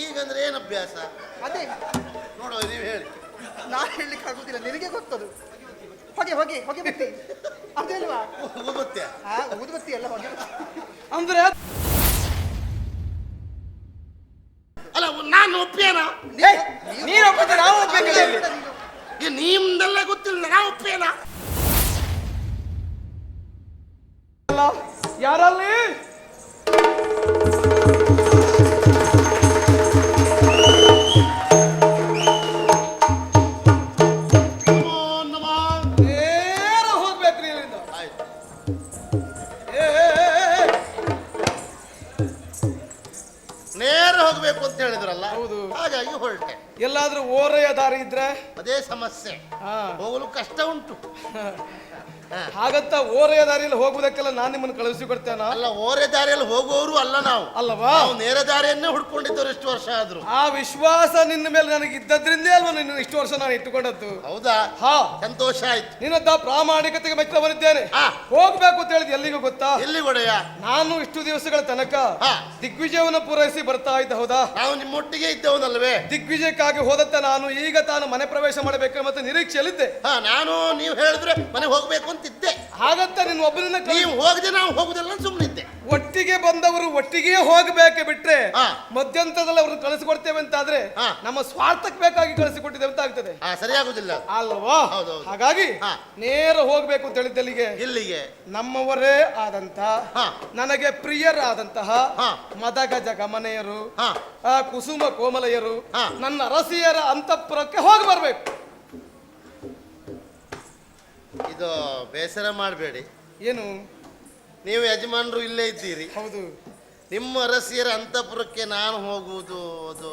ಹೀಗಂದ್ರೆ ಏನು ಅಭ್ಯಾಸ? ಅದೇ. ನೋಡುವ ನೀವು ಹೇಳಿ. ನಾನು ಹೇಳಲಿಕ್ಕೆ ಆಗುದಿಲ್ಲ ನಿನಗೆ ಗೊತ್ತದು. ಹೊಗೆ ಹೊಗೆ ಹೊಗೆ ಬತ್ತಿ ಅದೇಲ್ವಾ? ಹೋಗುತ್ತೆ ಆ ಊದುಬತ್ತಿ ಅಲ್ಲ ಹೊಗೆ ಬತ್ತಿ. ಅಂದ್ರೆ ಅಲ್ಲ ನಾನು ಒಪ್ಪೇನಾ ಏಯ್, ನೀನ್ ಒಪ್ಪಿದ್ರೆ ನಾವು ಒಪ್ಬೇಕಲ್ಲ ಇಲ್ಲಿ. ನಿಮ್ದೆಲ್ಲ ಗೊತ್ತಿಲ್ಲ ನಾವು ಒಪ್ಪೇನಾ ಅಲ್ಲ, ಯಾರಲ್ಲಿ? ಹೇಳಿದ್ರಲ್ಲ? ಹೌದು. ಹಾಗಾಗಿ ಹೊರಟೆ. ಎಲ್ಲಾದ್ರೂ ಓರೆಯ ದಾರಿ ಇದ್ರೆ? ಅದೇ ಸಮಸ್ಯೆ. ಹೋಗಲು ಕಷ್ಟ ಉಂಟು. ಹಾಗಂತ ಓರೆ ದಾರಿಯಲ್ಲಿ ಹೋಗುವುದಕ್ಕೆಲ್ಲ ನಾನು ನಿಮ್ಮನ್ನು ಕಳುಹಿಸಿ ಕೊಡ್ತೇನ ಅಲ್ಲ ಓರೆ ದಾರಿಯಲ್ಲಿ ಹೋಗುವವರು ಅಲ್ಲ ನಾವು. ಅಲ್ಲವಾ? ನಾವು ನೇರ ದಾರಿಯನ್ನೇ ಹುಡ್ಕೊಂಡಿದ್ದವ್ರು ಇಷ್ಟು ವರ್ಷ ಆದ್ರು. ಆ ವಿಶ್ವಾಸ ನಿನ್ನ ಮೇಲೆ ನನಗೆ ಇದ್ದದ್ರಿಂದೇ ಅಲ್ವಾ ನಿನ್ನ ಇಷ್ಟು ವರ್ಷ ನಾನು ಇಟ್ಟುಕೊಂಡದ್ದು? ಹೌದಾ? ಹಾ. ಸಂತೋಷ ಆಯ್ತು. ನಿನ್ನಂತ ಪ್ರಾಮಾಣಿಕತೆಗೆ ಮೆಚ್ಚ ಬಂದಿದ್ದೇನೆ. ಹೋಗ್ಬೇಕು ಅಂತ ಹೇಳಿದ್ ಎಲ್ಲಿಗೂ ಗೊತ್ತಾ? ಎಲ್ಲಿ ಒಡೆಯ? ನಾನು ಇಷ್ಟು ದಿವಸಗಳ ತನಕ ದಿಗ್ವಿಜಯವನ್ನ ಪೂರೈಸಿ ಬರ್ತಾ ಇದ್ದ ಹೌದಾ? ನಾವು ನಿಮ್ಮೊಟ್ಟಿಗೆ ಇದ್ದವನಲ್ವೇ? ದಿಗ್ವಿಜಯಕ್ಕಾಗಿ ಹೋದಂತ ನಾನು ಈಗ ತಾನು ಮನೆ ಪ್ರವೇಶ ಮಾಡಬೇಕು ಮತ್ತೆ ನಿರೀಕ್ಷೆಯಲ್ಲಿದ್ದೆ. ಹಾ ನಾನು ನೀವು ಹೇಳಿದ್ರೆ ಮನೆಗೆ ಹೋಗ್ಬೇಕು ಅಂತಿದ್ದೆ ಹಾಗಂತ ನೀನು ಒಬ್ಬನನ್ನ ಕಳ್ಸಿ- ನೀವು ಹೋಗದೆ ನಾವು ಹೋಗುದಿಲ್ಲ ಸುಮ್ಮನಿದ್ದೆ ಒಟ್ಟಿಗೆ ಬಂದವರು ಒಟ್ಟಿಗೆ ಹೋಗಬೇಕು ಬಿಟ್ರೆ ಹಾ. ಮಧ್ಯಂತರದಲ್ಲಿ ಅವ್ರನ್ನ ಕಳಿಸಿಕೊಡ್ತೇವೆ ಅಂತ ಆದ್ರೆ ಹಾ. ನಮ್ಮ ಸ್ವಾರ್ಥಕ್ಕೆ ಬೇಕಾಗಿ ಕಳಿಸಿಕೊಟ್ಟಿದ್ದೇವೆ ಅಂತ ಆಗ್ತದೆ ಸರಿಯಾಗುದಿಲ್ಲ ಅಲ್ವಾ ಹೌದೌದು. ಹಾಗಾಗಿ ಹಾ. ನೇರ ಹೋಗ್ಬೇಕು ಅಂತ ಹೇಳಿದ್ದೆ ಇಲ್ಲಿಗೆ ನಮ್ಮವರೇ ಆದಂತ ಹಾ. ನನಗೆ ಪ್ರಿಯರಾದಂತಹ ಹಾ. ಮದಗಜ ಗಮನೆಯರು ಹಾ ಆ ಕುಸುಮ ಕೋಮಲೆಯರು ಹಾ. ನನ್ನ ಅರಸಿಯರ ಅಂತಃಪುರಕ್ಕೆ ಹೋಗಿ ಬರ್ಬೇಕು ಇದು ಬೇಸರ ಮಾಡಬೇಡಿ. ಏನು? ನೀವು ಯಜಮಾನರು ಇಲ್ಲೇ ಇದ್ದೀರಿ. ಹೌದು. ನಿಮ್ಮ ಅರಸಿಯರ ಅಂತಪುರಕ್ಕೆ ನಾನು ಹೋಗುವುದು ಅದು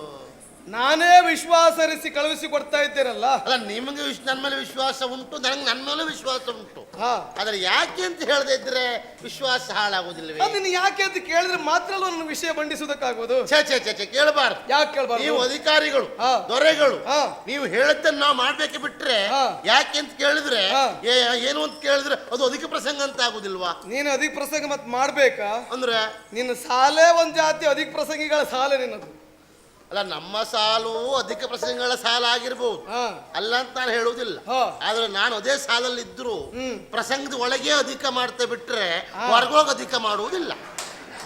ನಾನೇ ವಿಶ್ವಾಸರಿಸಿ ಕಳುಹಿಸಿ ಕೊಡ್ತಾ ಇದ್ದೀರಲ್ಲ ಅಲ್ಲ ನಿಮಗೆ ವಿಶ್ ನನ್ನ ಮೇಲೆ ವಿಶ್ವಾಸ ಉಂಟು ನನಗೆ ನನ್ನ ಮೇಲೆ ವಿಶ್ವಾಸ ಉಂಟು. ಹಾ. ಆದ್ರೆ ಯಾಕೆ ಅಂತ ಹೇಳದೆ ಇದ್ರೆ ವಿಶ್ವಾಸ ಹಾಳಾಗುದಿಲ್ಲ ಅದನ್ನ ಯಾಕೆ ಅಂತ ಕೇಳಿದ್ರೆ ಮಾತ್ರ ಅಲ್ವಾ ನನ್ನ ವಿಷಯ ಮಂಡಿಸುವುದಕ್ಕಾಗೋದು ಛೇ ಛೇ ಛೇ ಛೇ ಕೇಳಬಾರ್ದು. ಯಾಕೆ ನೀವು ಕೇಳಬಾರ್ದು ಅಧಿಕಾರಿಗಳು ಹಾ. ದೊರೆಗಳು ಹಾ. ನೀವು ಹೇಳದ್ದನ್ನ ನಾವು ಮಾಡ್ಬೇಕೆ ಬಿಟ್ರೆ ಹಾ. ಯಾಕೆ ಅಂತ ಕೇಳಿದ್ರೆ ಹಾ. ಏ- ಏನು ಅಂತ ಕೇಳಿದ್ರೆ ಅದು ಅಧಿಕ ಪ್ರಸಂಗ ಅಂತ ಆಗುದಿಲ್ವಾ? ನೀನು ಅಧಿಕ ಪ್ರಸಂಗ ಮತ್ ಮಾಡ್ಬೇಕಾ? ಅಂದ್ರೆ? ನಿನ್ನ ಸಾಲೇ ಒಂದ್ ಜಾತಿ ಅಧಿಕ ಪ್ರಸಂಗಿಗಳ ಸಾಲೆ ನಿನ್ನದು. ಅಲ್ಲ ನಮ್ಮ ಸಾಲು ಅಧಿಕ ಪ್ರಸಂಗಗಳ ಸಾಲ ಆಗಿರ್ಬೋದು. ಹಾ. ಅಲ್ಲ ಅಂತ ನಾನು ಹೇಳುವುದಿಲ್ಲ. ಹಾ. ಆದ್ರೆ ನಾನು ಅದೇ ಸಾಲಲ್ಲಿ ಇದ್ರು. ಪ್ರಸಂಗದ ಒಳಗೆ ಅಧಿಕ ಮಾಡ್ತಾ ಬಿಟ್ರೆ ಹೊರಗೋಗ ಅಧಿಕ ಮಾಡುವುದಿಲ್ಲ.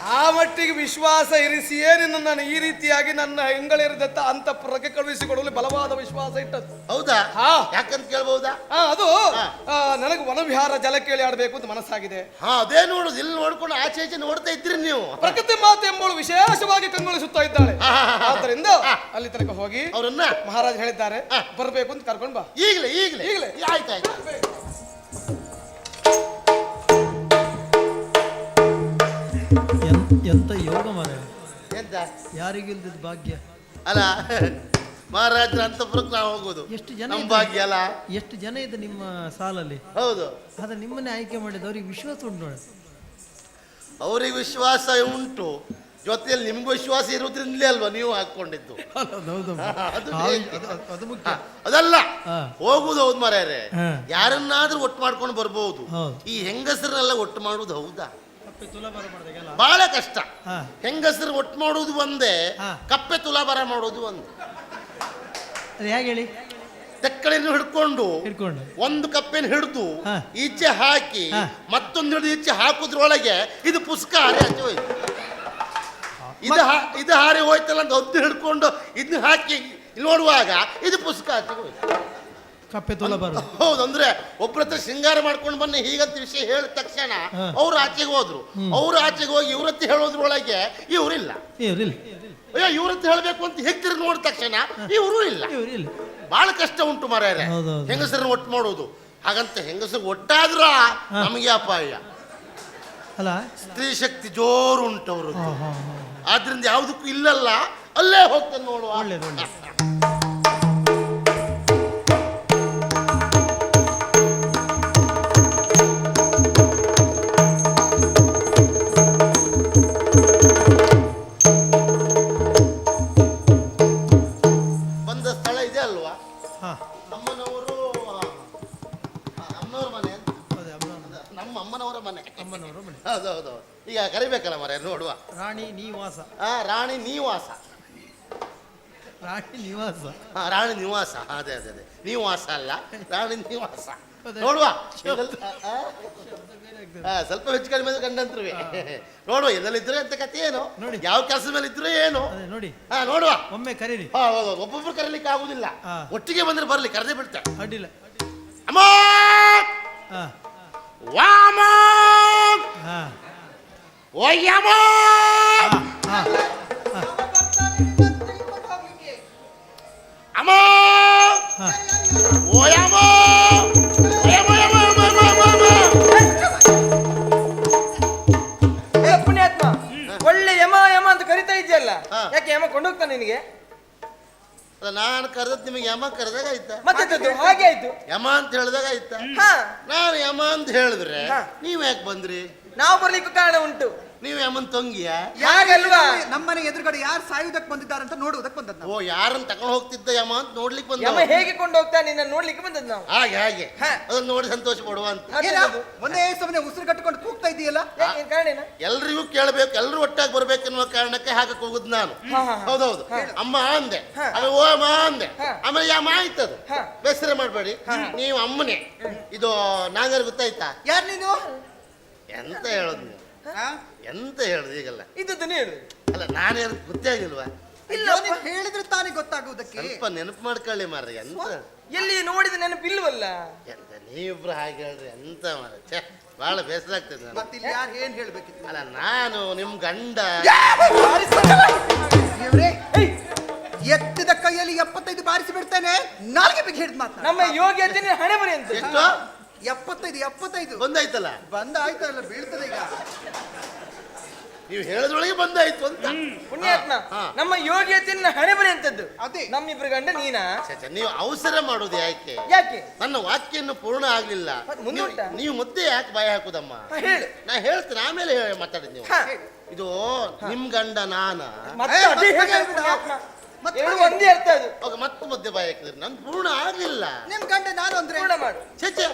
ಆ ಮಟ್ಟಿಗೆ ವಿಶ್ವಾಸ ಇರಿಸಿಯೇ ನಿನ್ನ ನಾನು ಈ ರೀತಿಯಾಗಿ ನನ್ನ ಹೆಂಗಳಿರದತ್ತ ಅಂತಃಪುರಕ್ಕೆ ಕಳುಹಿಸಿಕೊಡಲು ಬಲವಾದ ವಿಶ್ವಾಸ ಇಟ್ಟದ್ದು. ಹೌದಾ? ಹಾ. ಯಾಕಂತ ಕೇಳ್ಬಹುದಾ? ಹಾ ಅದು. ಆ, ನನಗೆ ವನವಿಹಾರ ಜಲ ಕೇಳಿ ಆಡ್ಬೇಕು ಅಂತ ಮನಸ್ಸಾಗಿದೆ. ಹಾ ಅದೇ ನೋಡುದು. ಇಲ್ಲಿ ನೋಡ್ಕೊಂಡು ಆಚೆ ಈಚೆ ನೋಡ್ತಾ ಇದ್ರಿ ನೀವು. ಪ್ರಕೃತಿ ಮಾತೆ ಎಂಬಳು ವಿಶೇಷವಾಗಿ ಕಂಗೊಳಿಸುತ್ತಾ ಇದ್ದಾಳೆ. ಆದ್ರಿಂದ ಹಾ, ಹಾ. ಆದ್ದರಿಂದ ಅಲ್ಲಿ ತನಕ ಹೋಗಿ ಅವರನ್ನ? ಮಹಾರಾಜ್ ಹೇಳಿದ್ದಾರೆ. ಬರಬೇಕು ಅಂತ ಕರ್ಕೊಂಡು ಬಾ. ಈಗಲೇ ಈಗಲೇ. ಈಗಲೇ. ಆಯ್ತಾಯ್ತು ಎಂತ ಯಾರಿಗಿಲ್ದಿದ್ ಭಾಗ್ಯ? ಅಲ್ಲ ಮಹಾರಾಜರ ಅಂತಪುರಕ್ಕೆ ನಾವು ಹೋಗೋದು. ಎಷ್ಟು ಜನ ನಮ್ಮ ಭಾಗ್ಯ ಅಲ್ಲ? ಎಷ್ಟು ಜನ ಇದೆ ನಿಮ್ಮ ಸಾಲಲ್ಲಿ? ಹೌದು. ಆದ್ರೆ ನಿಮ್ಮನ್ನೇ ಆಯ್ಕೆ ಮಾಡಿದ್ದು ಅವ್ರಿಗೆ ವಿಶ್ವಾಸ ಉಂಟು ನೋಡಿ. ಅವ್ರಿಗೆ ವಿಶ್ವಾಸ ಉಂಟು. ಜೊತೆಯಲ್ಲಿ ನಿಮ್ಗೆ ವಿಶ್ವಾಸ ಇರೋದ್ರಿಂದಲೇ ಅಲ್ವಾ ನೀವು ಹಾಕೊಂಡಿದ್ದು ಅದು ಮುಖ್ಯ. ಅದಲ್ಲ. ಹೋಗುದು ಹೌದು ಮಾರ್ಯಾರೆ. ಯಾರನ್ನಾದ್ರೂ ಒಟ್ಟು ಮಾಡ್ಕೊಂಡು ಬರ್ಬೋದು. ಈ ಹೆಂಗಸರನ್ನೆಲ್ಲ ಒಟ್ಟು ಮಾಡುದು ಹೌದಾ? ಬಹಳ ಕಷ್ಟ. ಹೆಂಗಸರು ಒಟ್ಟು ಮಾಡೋದು ಒಂದೇ. ಕಪ್ಪೆ ತುಲಾಭಾರ ಮಾಡೋದು ಒಂದೇ ಅದು ಹೇಗೆ ಹೇಳಿ ತೆಕ್ಕಳಿನ ಹಿಡ್ಕೊಂಡು ಹಿಡ್ಕೊಂಡು ಒಂದು ಕಪ್ಪೆನ ಹಿಡಿದು. ಈಚೆ ಹಾಕಿ. ಮತ್ತೊಂದು ಹಿಡಿದು ಈಚೆ ಹಾಕುದ್ರೊಳಗೆ ಇದು ಪುಸ್ತಕ ಹಾರಿ ಆಚೆ ಹೋಯ್ತು ಇದು ಇದು ಹಾರಿ ಹೋಯ್ತಲ್ಲ ಅಂತ ಒದ್ದು ಹಿಡ್ಕೊಂಡು ಇದನ್ನ ಹಾಕಿ ನೋಡುವಾಗ ಇದು ಪುಸ್ತಕ ಆಚೆ ಹೋಯ್ತು ಕಪ್ಪೆ ತುಲಾಭಾರ ಹೌದು ಅಂದ್ರೆ ಒಬ್ರ ಹತ್ರ ಶೃಂಗಾರ ಮಾಡ್ಕೊಂಡು ಬನ್ನಿ ಹೀಗಂತ ವಿಷಯ ಹೇಳಿದ ತಕ್ಷಣ ಅವ್ರ ಆಚೆಗೆ ಹೋದ್ರು. ಅವ್ರು ಆಚೆಗೆ ಹೋಗಿ ಇವ್ರತ್ತಿ ಹೇಳೋದ್ರೊಳಗೆ ಇವರಿಲ್ಲ. ಇವ್ರಿಲ್ಲ. ಅಯ್ಯೋ ಇವ್ರತ್ತಿ ಹೇಳಬೇಕು ಅಂತ ಹೆಗ್ತಿರ್ ನೋಡಿದ ತಕ್ಷಣ ಇವರು ಇಲ್ಲ. ಇವ್ರಿಲ್ಲ ಬಹಳ ಕಷ್ಟ ಉಂಟು ಮಾರ್ಯಾರೆ. ಹೆಂಗಸರನ್ನ ಒಟ್ಟು ಮಾಡೋದು. ಹಾಗಂತ ಹೆಂಗಸರು ಒಟ್ಟಾದ್ರ ನಮಗೆ ಅಪಾಯ. ಅಲ್ಲ? ಸ್ತ್ರೀ ಶಕ್ತಿ ಜೋರು ಉಂಟು ಅವರು ಹಾ ಹಾ ಹಾ. ಆದ್ರಿಂದ ಯಾವುದಕ್ಕೂ ಇಲ್ಲಲ್ಲ ಅಲ್ಲೇ ಹೋಗ್ತಾನೆ ನೋಡುವ. ರಾಣಿ ನಿವಾಸ. ಹಾ, ರಾಣಿ ನಿವಾಸ. ಅದೇ ಅದೇ ಅದೇ. ನಿವಾಸ ಅಲ್ಲ ರಾಣಿ ನಿವಾಸ. ನೋಡುವ. ಎಲ್ಲೆಲ್ಲ- ಆ, ಆ, ಸ್ವಲ್ಪ ಹೆಚ್ಚು ಕಡಿಮೆ ಆದ್ರೆ ಗಂಡಂತ್ರುವೆ ನೋಡುವ ಇದ್ರೆ ಅಂತ ಕತೆ ಏನು? ನೋಡಿ. ಯಾವ ಕೆಲಸದ ಮೇಲೆ ಇದ್ರೆ ಏನು? ಅದೇ ನೋಡಿ. ಹಾ ನೋಡುವ. ಒಮ್ಮೆ ಕರೀರಿ. ಹಾ ಹೌದು ಒಬ್ಬೊಬ್ರು ಕರೀಲಿಕ್ಕೆ ಆಗುದಿಲ್ಲ. ಹಾ. ಒಟ್ಟಿಗೆ ಬಂದ್ರೆ ಬರ್ಲಿ ಕರೆದೇ ಬಿಡ್ತಾರೆ ಅಡ್ಡಿಲ್ಲ. ಅಮ್ಮ ಹಾ. ವಾಮ ಹಾ. ಏ ಪುಣ್ಯಾತ್ಮ ಒಳ್ಳೆ ಯಮ ಯಮ ಅಂತ ಕರಿತಾ ಇದೆಯಲ್ಲ ಹಾ. ಯಾಕೆ ಯಮ ಕೊಂಡೋಗ್ತಾನೆ ನಿನಗೆ? ಅಲ್ಲ ನಾನು ಕರೆದದ್ದು ನಿಮಗೆ ಯಮ ಕರೆದಾಗ ಆಯ್ತಾ? ಮತ್ತೆ ಹಾಗೆ ಆಯ್ತು. ಯಮ ಅಂತ ಹೇಳಿದಾಗ ಆಯ್ತಾ? ಹಾ. ನಾನು ಯಮ ಅಂತ ಹೇಳಿದ್ರೆ ಹಾ. ನೀವ್ ಯಾಕೆ ಬಂದ್ರಿ? ನಾವು ಬರ್ಲಿಕ್ಕೂ ಕಾರಣ ಉಂಟು. ನೀವು ಯಮನ್ ತಂಗಿಯ? ಯಾರಲ್ವಾ ನಮ್ಮನೆ ಎದುರುಗಡೆ ಯಾರು ಸಾಯುವುದಕ್ಕೆ ಬಂದಿದ್ದಾರೆ ಅಂತ ನೋಡುವುದಕ್ಕೆ ಬಂದದ್ದು ನಾವು. ಓ ಯಾರನ್ನ ತಕೊಂಡು ಹೋಗ್ತಿದ್ದ ಯಮ ಅಂತ ನೋಡ್ಲಿಕ್ಕೆ ಯಮ ಬಂದ ಹೇಗೆ ಕೊಂಡು ಹೋಗ್ತಾ ನಿನ್ನ ನೋಡ್ಲಿಕ್ಕೆ ಬಂದದ್ದು ನಾವು? ಹಾಗೆ ಹಾಗೆ. ಹಾ. ಅದನ್ನ ನೋಡಿ ಸಂತೋಷ ಪಡುವ ಅಂತ. ಮತ್ತೆ ಏನ? ಅದು? ಒಂದೇ ಸಮನೆ ಉಸಿರು ಕಟ್ಟಿಕೊಂಡು ಕೂಗ್ತಾ ಇದೆಯಲ್ಲ? ಯಾಕೆ ಏನ್ ಕಾರಣ ಏನು? ಎಲ್ರಿಗೂ ಕೇಳಬೇಕು ಎಲ್ಲರೂ ಒಟ್ಟಾಗಿ ಬರ್ಬೇಕೆನ್ನುವ ಕಾರಣಕ್ಕೆ ಹಾಕಕ್ ಹೋಗುದು ನಾನು. ಹಾ, ಹಾ, ಹಾ. ಹೌದೌದು. ಅಮ್ಮ ಅಂದೆ. ಅದು ಆಮೇಲೆ ಓ ಅಮ್ಮ ಅಂದೆ. ಆಮೇಲೆ ಯಮ ಆಯ್ತದು? ಹಾ. ಬೇಸರ ಮಾಡಬೇಡಿ. ನೀವು ಅಮ್ಮನೇ. ಇದು ನಾಗರ್ ಗೊತ್ತಾಯ್ತಾ? ಯಾರು ನೀನು? ಎಂತ ಹೇಳೋದು ನೀವು? ಎಂತ ಹೇಳುದು ಈಗಲ್ಲ? ಇದ್ದದ್ದು ಹೇಳು ಅಲ್ಲ ನಾನೇನು ಗೊತ್ತೇ ಆಗಿಲ್ವಾ? ಇಲ್ಲ ಹೇಳಿದ್ರೆ ತಾನೇ ಗೊತ್ತಾಗುವುದಕ್ಕೆ. ಸ್ವಲ್ಪ ನೆನಪು ಮಾಡ್ಕೊಳ್ಳಿ ಮಾರ್ರೆ ಎಂತ? ಎಲ್ಲಿ ನೋಡಿದ ನೆನಪಿಲ್ವಲ್ಲ? ಎಂತ ನೀವಿಬ್ರು ಹಾಗೆ ಹೇಳ್ರಿ ಎಂತ ಮಾರ ಛೇ ಬಹಳ ಬೇಸರ ಆಗ್ತದೆ ನನಗೆ. ಮತ್ತೆ ಇಲ್ಲಿ ಯಾರು ಏನ್ ಹೇಳ್ಬೇಕಿತ್ತು? ಅಲ್ಲ ನಾನು ನಿಮ್ ಗಂಡ. ದೇವ್ರೇ, ಎತ್ತಿದ ಕೈಯಲ್ಲಿ ಎಪ್ಪತ್ತೈದು ಬಾರಿಸಿ ಬಿಡ್ತೇನೆ. ನಾಲ್ಗೆ ಬಿಗಿ ಹಿಡಿದು ಮಾತ್ರ ನಮ್ಮ ಯೋಗ್ಯತೆ ನೀನು ಹಣೆ ಬರಿ ಅಂತ. ಎಷ್ಟು? ಎಪ್ಪತ್ತೈದು ಎಪ್ಪತ್ತೈದು. ಬಂದಾಯ್ತಲ್ಲ? ಬಂದ ಆಯ್ತಲ್ಲ ಬೀಳ್ತದೆ ಈಗ. ನೀವು ಹೇಳದ್ರೊಳಗೆ ಬಂದಾಯ್ತು ಅಂತ. ಪುಣ್ಯಾತ್ಮ ಹಾ. ನಮ್ಮ ಯೋಗ್ಯತೆ ನಿನ್ನ ಹಣೆ ಬರೆ ಅಂತದ್ದು. ಅದೇ. ನಮ್ಮಿಬ್ರು ಗಂಡ ನೀನಾ? ಛೆ, ಛೆ, ನೀವು ಅವಸರ ಮಾಡೋದು ಯಾಕೆ? ಯಾಕೆ? ನನ್ನ ವಾಕ್ಯನ್ನು ಪೂರ್ಣ ಆಗ್ಲಿಲ್ಲ. ಮತ್ತೆ ಮುಂದೆ ನೀವು- ಉಂಟಾ? ನೀವು ಮುದ್ದೆ ಯಾಕೆ ಬಾಯಿ ಹಾಕುದಮ್ಮ? ಹೇಳಿ ಹೇಳು. ನಾ ಹೇಳ್ತೇನೆ ಆಮೇಲೆ ಹೇಳಿ ಮಾತಾಡಿದ್ ನೀವು. ಹಾ. ಇದು ನಿಮ್ ಗಂಡ ನಾನ? ಮತ್ತೆ ಏ, ಅದೇ ಮತ್ತೆ ಹೇಗೆ ಹೇಳ್ಬಿಡು. ಪುಣ್ಯಾತ್ಮ? ಮತ್ತೆ ಎರಡು ಒಂದೇ ಅರ್ಥ ಅದು ಅವಾಗ ಮತ್ತೆ ಮುದ್ದೆ ಬಾಯಿ ಹಾಕಿದ್ರೆ ನನ್ ಪೂರ್ಣ ಆಗ್ಲಿಲ್ಲ. ನಿಮ್ ಗಂಡ ನಾನು ಅಂದ್ರೆ? ಪೂರ್ಣ ಮಾಡು. ಛೆ ಛೆ.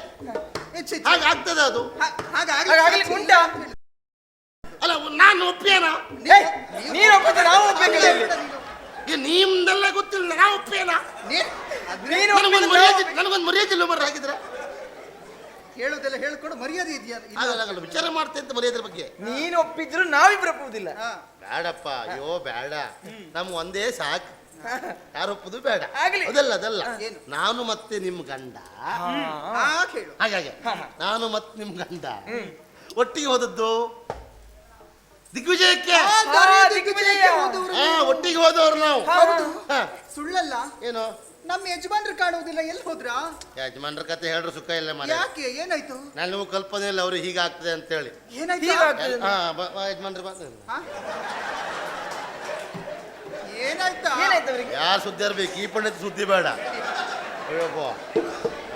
ಛೀ. ಹಾಗೆ ಆಗ್ತದ ಅದು. ಹಾ- ಹಾಗೆ ಹಾಗೆ ಆಗ್ಲಿಕ್ಕೆ ಉಂಟಾ? ಅಲ್ಲ ನಾನು ಒಪ್ಪೇನ ಏಯ್, ನೀನು ಒಪ್ಪಿದ್ರೆ ನಾವು ಒಪ್ಬೇಕಲ್ಲ ಇಲ್ಲಿ? ನಿಮ್ದೆಲ್ಲ ಗೊತ್ತಿಲ್ಲ ನಾ ಒಪ್ಪೇನ ನೀನ್- ನೀನು ನನಗೊಂದು ಒಪ್ಪಿದ್ರೆ ಮರ್ಯಾದೆ ನಾವು ನನಗೊಂದು ಮರ್ಯಾದೆ ಇಲ್ಲ ಮರ ಹಾಕಿದ್ರೆ ಹೇಳುದೆಲ್ಲ ಹೇಳ್ಕೊಂಡು ಮರ್ಯಾದೆ ಇದೆಯಾ? ಇಲ್ಲ. ಆಗಲ್ಲ ಆಗಲ್ಲ ವಿಚಾರ ಮಾಡ್ತೇನೆ ಅಂತ ಮರ್ಯಾದೆ ಬಗ್ಗೆ. ನೀನು ಒಪ್ಪಿದ್ರು ನಾವಿಬ್ರು ಒಪ್ಪುವುದಿಲ್ಲ. ಹಾ. ಬೇಡಪ್ಪ ಅಯ್ಯೋ ಬೇಡ. ನಮ್ ಒಂದೇ ಸಾಕು. ಯಾರು ಒಪ್ಪುದು ಬೇಡ. ಆಗ್ಲಿ. ಅದಲ್ಲ ಅದಲ್ಲ. ಏನು? ನಾನು ಮತ್ತೆ ನಿಮ್ ಗಂಡ. ಹಾಗಾಗಿ ನಾನು ಮತ್ತೆ ನಿಮ್ ಗಂಡ. ಒಟ್ಟಿಗೆ ಹೋದದ್ದು? ದಿಗ್ವಿಜಯಕ್ಕೆ? ಆ, ದಾರಿ ದಿಗ್ವಿಜಯಕ್ಕೆ. ಹೋದವರು. ಹಾ ಒಟ್ಟಿಗೆ ಹೋದವ್ರು ನಾವು. ಹಾ, ಸುಳ್ಳಲ್ಲ? ಏನು? ನಮ್ಮ ಯಜಮಾನ್ರು ಕಾಣುವುದಿಲ್ಲ ಎಲ್ಲಿ ಹೋದ್ರಾ? ಯಜಮಾನ್ರ ಕತೆ ಹೇಳ್ರು ಸುಖ ಇಲ್ಲ ಮನೆ ಯಾಕೆ ಏನಾಯ್ತು? ನನಗೂ ಕಲ್ಪನೆ ಇಲ್ಲ ಅವ್ರು ಹೀಗಾಗ್ತದೆ ಅಂತ ಹೇಳಿ ಏನಾಯ್ತು? ಹೀಗಾಗ್ತದೆ. ಹಾ ಬ- ಬ- ಯಜಮಾನ್ರು ಬಂದ್ರು. ಹಾ? ಏನಾಯ್ತಾ? ಏನಾಯ್ತು ಅವರಿಗೆ? ಯಾರು ಸುದ್ದಿ ಇರ್ಬೇಕು? ಈ ಪಂಡಿತ ಸುದ್ದಿ ಬೇಡ. ಅಯ್ಯಪ್ಪ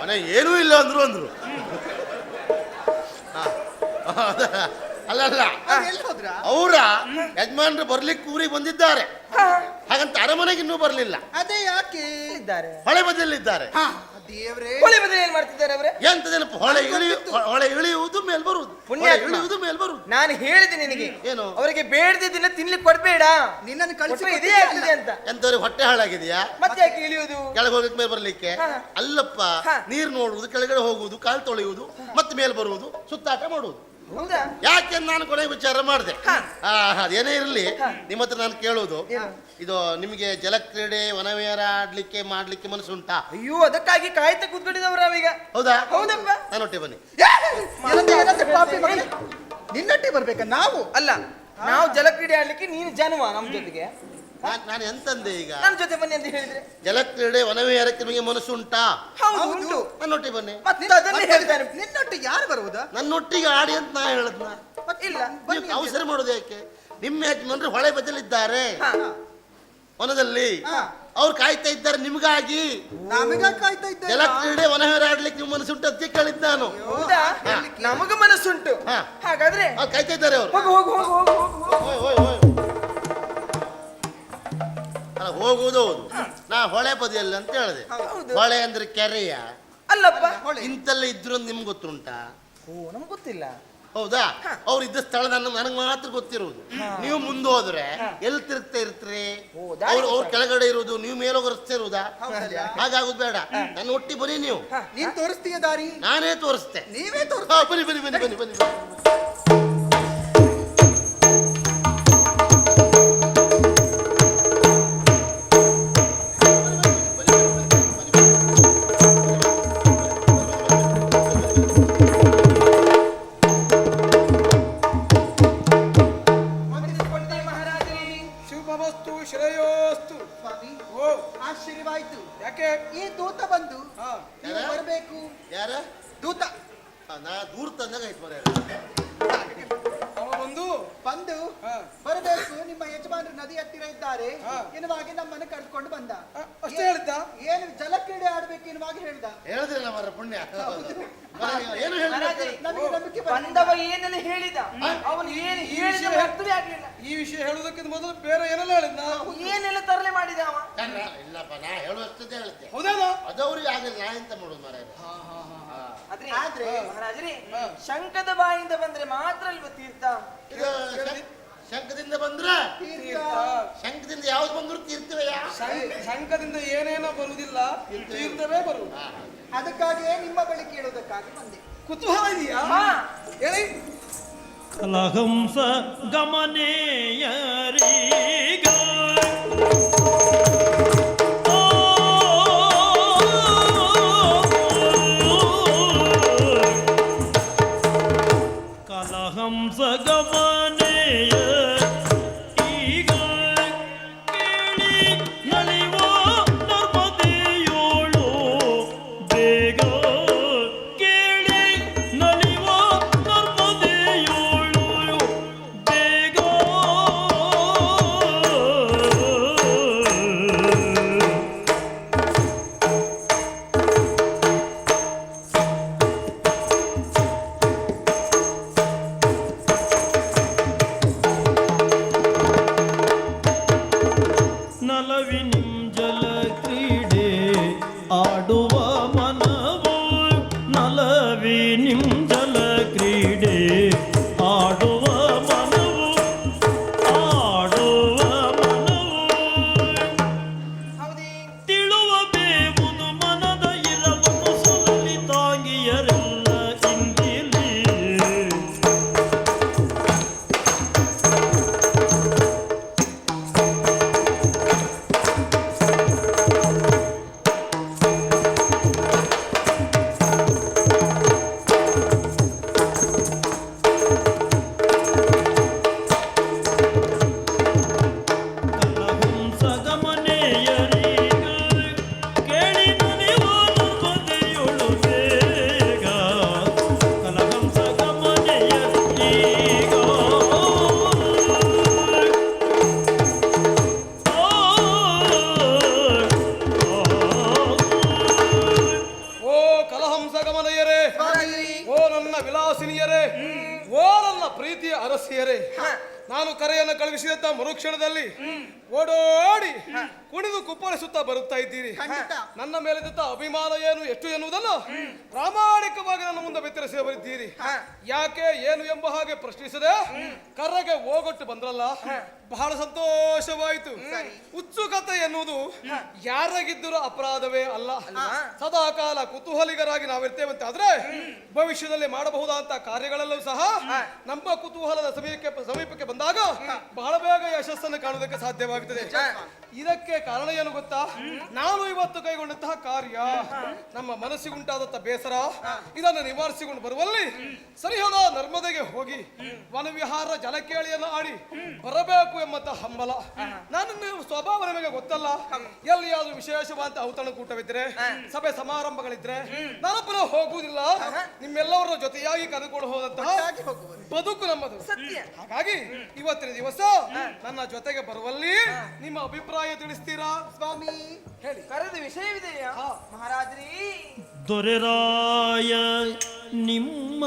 ಮನೆ ಏನೂ ಇಲ್ಲ ಅಂದ್ರು ಅಂದ್ರು. ಹಾ. ಅದ- ಅಲ್ಲ ಅವ್ರು ಎಲ್ಲಿ ಹೋದ್ರಾ? ಅವರ ಯಜಮಾನ್ರು ಬರ್ಲಿಕ್ಕೆ ಊರಿಗೆ ಬಂದಿದ್ದಾರೆ. ಹಾಗಂತ ಅರಮನೆಗೆ ಇನ್ನೂ ಬರ್ಲಿಲ್ಲ. ಅದೇ ಯಾಕೆ? ಇದ್ದಾರೆ. ಹೊಳೆ ಬದಿಯಲ್ಲಿದ್ದಾರೆ. ಹಾ. ದೇವ್ರೇ. ಕೊಲೆ ಬದಲು ಏನ್ ಮಾಡ್ತಿದ್ದಾರೆ ಅವರೇ? ಎಂತದೇನಪ್ಪ ಹೊಳೆ ಇಳಿಯು ಹೊಳೆ ಇಳಿಯುವುದು ಮೇಲ್ ಬರುವುದು. ಹೊಳೆ ಪುಣ್ಯಾತ್ಮ. ಇಳಿಯುವುದು ಮೇಲ್ ಬರುವುದು. ನಾನು ಹೇಳಿದೆ ನಿನಗೆ. ಏನು? ಅವರಿಗೆ ಬೇಡದಿದ್ದನ್ನ ತಿನ್ಲಿಕ್ಕೆ ಕೊಡ್ಬೇಡ. ನಿನ್ನನ್ನು ಕಳಿಸಿ ಕೊಟ್ರೆ ಇದೇ ಆಗ್ತದೆ ಅಂತ. ಎಂತವ್ರಿಗೆ ಹೊಟ್ಟೆ ಹಾಳಾಗಿದೆಯಾ? ಮತ್ತೆ ಯಾಕೆ ಇಳಿಯುವುದು? ಕೆಳಗೆ ಹೋಗಕ್ಕೆ ಮೇಲೆ ಬರ್ಲಿಕ್ಕೆ. ಅಲ್ಲಪ್ಪ. ನೀರು ನೋಡುವುದು ಕೆಳಗಡೆ ಹೋಗುವುದು ಕಾಲು ತೊಳೆಯುವುದು ಮತ್ತೆ ಮೇಲ್ ಬರುವುದು ಸುತ್ತಾಟ ಮಾಡುವುದು. ಯಾಕೆ ನಾನು ಕೊನೆಗೆ ವಿಚಾರ ಮಾಡಿದೆ. ಅದೇನೇ ಇರಲಿ. ನಿಮ್ಮ ಹತ್ರ ನಾನು ಕೇಳುವುದು. ಇದು ನಿಮಗೆ ಜಲಕ್ರೀಡೆ ವನವಿಹಾರ ಆಡ್ಲಿಕ್ಕೆ ಮಾಡ್ಲಿಕ್ಕೆ ಮನಸ್ಸುಂಟಾ? ಅಯ್ಯೋ ಅದಕ್ಕಾಗಿ ಕಾಯ್ತಾ ಕೂತ್ಕೊಂಡಿದ್ದವ್ರು ಈಗ ಹೌದಾ? ಹೌದಪ್ಪ. ಬನ್ನಿ. ಏನಂತೆ ಪಾಪಿ ಮಗನೇ ನಿನ್ನೊಟ್ಟಿ ಬರ್ಬೇಕಾ? ನಾವು? ಅಲ್ಲ ನಾವು ಜಲಕ್ರೀಡೆ ಆಡ್ಲಿಕ್ಕೆ ನೀನು ಜನ್ಮ ನಮ್ ಜೊತೆಗೆ. ನಾನ್- ನಾನು ಎಂತಂದೆ ಈಗ? ನನ್ನ ಜೊತೆ ಬನ್ನಿ ಅಂತ ಹೇಳಿದ್ರೆ? ಜಲಕ್ರೀಡೆ ವನವಿಹಾರಕ್ಕೆ ನಿಮಗೆ ಮನಸ್ಸುಂಟಾ ಹೌದು ಹೌದು. ಉಂಟು. ನನ್ನೊಟ್ಟೆ ಬನ್ನಿ. ಮತ್ತೆ ಅದನ್ನೇ ಹೇಳ್ತಾನೆ. ನಿನ್ನೊಟ್ಟಿ ಯಾರು ಬರುವುದಾ? ನನ್ನೊಟ್ಟಿಗೆ ಆಡಿ ಅಂತ ನಾ ಹೇಳದ್ನ. ಇಲ್ಲ ಬನ್ನಿ ನೀವು ಅವಸರ ಮಾಡೋದು ಯಾಕೆ? ನಿಮ್ಮ ಯಜಮಾನ್ರು ಹೊಳೆ ಬದಲಿದ್ದಾರೆ. ಹಾ. ವನದಲ್ಲಿ. ಹಾ. ಅವ್ರು ಕಾಯ್ತಾ ಇದ್ದಾರೆ ನಿಮ್ಗಾಗಿ. ನಮಗ ಕಾಯ್ತಾ ಇದ್ದೆ ಜಲಕ್ರೀಡೆ ವನವಿಹಾರ ಆಡ್ಲಿಕ್ಕೆ ನಿಮ್ಮ ಮನಸ್ಸುಂಟು ಅದಕ್ಕೆ ಕೇಳಿದ್ ನಾನು. ಹೌದಾ. ನಮಗ ಮನಸ್ಸುಂಟು ಹಾ. ಹಾಗಾದ್ರೆ ಅವ್ರು ಕಾಯ್ತಾ ಇದ್ದಾರೆ ಅವರು. ಹೋಗು ಹೋಗು ಹೋಗು ಹೋಗು ಹೋಗು. ಹೋಯ್, ಹೋಯ್, ಹೋಯ್. ಅಲ್ಲ ಹೋಗುವುದು ಹೌದು. ನಾ ಹೊಳೆ ಬದಿಯಲ್ಲಿ ಅಂತ ಹೇಳಿದೆ. ಹೌದು. ಹೊಳೆ ಅಂದ್ರೆ ಕೆರೆಯ. ಅಲ್ಲಪ್ಪ. ಇಂತಲ್ಲ ಇದ್ರು ನಿಮ್ಗೆ ಗೊತ್ತುಂಟಾ? ಓ ನಮ್ಗೆ ಗೊತ್ತಿಲ್ಲ. ಹೌದಾ? ಅವ್ರು ಇದ್ದ ಸ್ಥಳ ನನ್ನ ನನಗೆ ಮಾತ್ರ ಗೊತ್ತಿರುವುದು. ನೀವು ಮುಂದೆ ಹೋದ್ರೆ ಎಲ್ಲಿ ತಿರುಗ್ತಾ ಇರ್ತೀರಿ? ಓ, ದಾರಿ ಅವ್ರು ಅವ್ರ ಕೆಳಗಡೆ ಇರುವುದು ನೀವು ಮೇಲೋಗ ರಸ್ತೆ ಇರುವುದಾ? ಹಾಗಾಗುದು ಬೇಡ. ನನ್ನ ಒಟ್ಟಿ ಬನ್ನಿ ನೀವು. ನೀನ್ ತೋರಿಸ್ತೀಯ ದಾರಿ? ನಾನೇ ತೋರಿಸ್ತೆ. ನೀವೇ ತೋರಿಸ್ ಹಾ, ಬನ್ನಿ ಬನ್ನಿ ಬನ್ನಿ ಬನ್ನಿ ಬನ್ನಿ ಬನ್ನಿ. ಮರ ಪುಣ್ಯ ಏನು ಹೇಳ್ಬೇಕು? ನಮಗೆ ನಂಬಿಕೆ ಬಂದಿಲ್ಲ. ಬಂದವ ಏನೆಲ್ಲ ಹೇಳಿದ? ಅವನು ಏನು ಹೇಳಿದ ಅರ್ಥವೇ ಆಗ್ಲಿಲ್ಲ. ಈ ವಿಷಯ ಹೇಳುದಕ್ಕಿಂತ ಮೊದಲು ಬೇರೆ ಏನೆಲ್ಲ ಹೇಳಿದ್ನ? ಏನೆಲ್ಲ ತರಲೆ ಮಾಡಿದ ಅವ? ಇಲ್ಲಪ್ಪ ನಾ ಹೇಳುವಷ್ಟೇ ಹೇಳ್ತೆ ಹೌದೇನೋ? ಅದವ್ರಿಗೆ ಆಗಲ್ಲ ನಾ ಎಂತ ಮಾಡುದು ಮಾರಾಯ ಆದ್ರೆ ಆದ್ರೆ ಮಹಾರಾಜರೇ ಹಾ. ಶಂಕದ ಬಾಯಿಂದ ಬಂದ್ರೆ ಮಾತ್ರ ಅಲ್ವ ತೀರ್ಥ? ಶಂಕದಿಂದ ಶಂ- ಶಂಖದಿಂದ ಬಂದ್ರ? ತೀರ್ಥ. ಶಂಖದಿಂದ ಯಾವ್ದು ಬಂದ್ರು ತೀರ್ಥವೇ ಶಂಕ- ಶಂಕದಿಂದ ಏನೇನೋ ಬರುವುದಿಲ್ಲ ತೀರ್ಥವೇ ಬರುವುದು. ಅದಕ್ಕಾಗಿಯೇ ನಿಮ್ಮ ಬಳಿ ಕೇಳೋದಕ್ಕಾಗಿ ಬಂದೆ. ಕುತೂಹಲ ಇದೆಯಾ ಹಾ. ಹೇಳಿ. ಕಲಹಂಸ ಗಮನೇಯರೀಗ ಕಲಹಂಸ ಗಮನೇಯ ಖಂಡಿತ. ನನ್ನ ಮೇಲಿದ್ದ ಅಭಿಮಾನ ಏನು ಎಷ್ಟು ಎನ್ನುವುದನ್ನು ಪ್ರಾಮಾಣಿಕವಾಗಿ ನನ್ನ ಮುಂದೆ ಬೆತ್ತರಿಸಿ ಬರೀತೀರಿ. ಯಾಕೆ ಏನು ಎಂಬ ಹಾಗೆ ಪ್ರಶ್ನಿಸದೆ ಕರ್ರಗೆ ಹೋಗೊಟ್ಟು ಬಂದ್ರಲ್ಲ ಬಹಳ ಸಂತೋಷವಾಯಿತು. ಉತ್ಸುಕತೆ ಎನ್ನುವುದು ಯಾರಾಗಿದ್ದರೂ ಅಪರಾಧವೇ ಅಲ್ಲ. ಸದಾ ಕಾಲ ಕುತೂಹಲಿಗರಾಗಿ ಅಂತ ಆದ್ರೆ ಭವಿಷ್ಯದಲ್ಲಿ ಮಾಡಬಹುದಾದಂತಹ ಕಾರ್ಯಗಳಲ್ಲೂ ಸಹ ನಮ್ಮ ಕುತೂಹಲದ ಸಮೀಪಕ್ಕೆ ಸಮೀಪ ಬೇಗ ಯಶಸ್ಸನ್ನು ಕಾಣುವುದಕ್ಕೆ ಸಾಧ್ಯವಾಗುತ್ತದೆ. ಇದಕ್ಕೆ ಕಾರಣ ಏನು ಗೊತ್ತಾ? ನಾನು ಇವತ್ತು ಕೈಗೊಂಡಂತಹ ಕಾರ್ಯ ನಮ್ಮ ಮನಸ್ಸಿಗುಂಟಾದಂತ ಬೇಸರ ಇದನ್ನು ನಿವಾರಿಸಿಕೊಂಡು ಬರುವಲ್ಲಿ ಸರಿಹದ ನರ್ಮದೆಗೆ ಹೋಗಿ ವನವಿಹಾರ ಜಲಕೇಳಿಯನ್ನು ಆಡಿ ಬರಬೇಕು ಎಂಬಂತಹ ಹಂಬಲ. ನನ್ನ ಸ್ವಭಾವ ನಿಮಗೆ ಗೊತ್ತಲ್ಲ. ಎಲ್ಲಿಯಾದ್ರೂ ವಿಶೇಷವಾದ ಔತಣಕೂಟವಿದ್ರೆ ಸಭೆ ಸಮಾರಂಭಗಳಿದ್ರೆ ನಾನೊಬ್ಬನ ಹೋಗುವುದಿಲ್ಲ. ನಿಮ್ಮೆಲ್ಲವರ ಜೊತೆಯಾಗಿ ಕರೆದುಕೊಂಡು ಹೋದಂತಹ ಬದುಕು ನಮ್ಮದು. ಹಾಗಾಗಿ ಇವತ್ತಿನ ದಿವಸ ನನ್ನ ಜೊತೆಗೆ ಬರುವಲ್ಲಿ ನಿಮ್ಮ ಅಭಿಪ್ರಾಯ ತಿಳಿಸ್ತೀರಾ? ಸ್ವಾಮಿ ಹೇಳಿ. ಕರೆದ ವಿಷಯವಿದೆಯಾ? ಮಹಾರಾಜ್ರಿ ಮಹಾರಾಜರೇ. ದೊರೆರಾಯ ನಿಮ್ಮ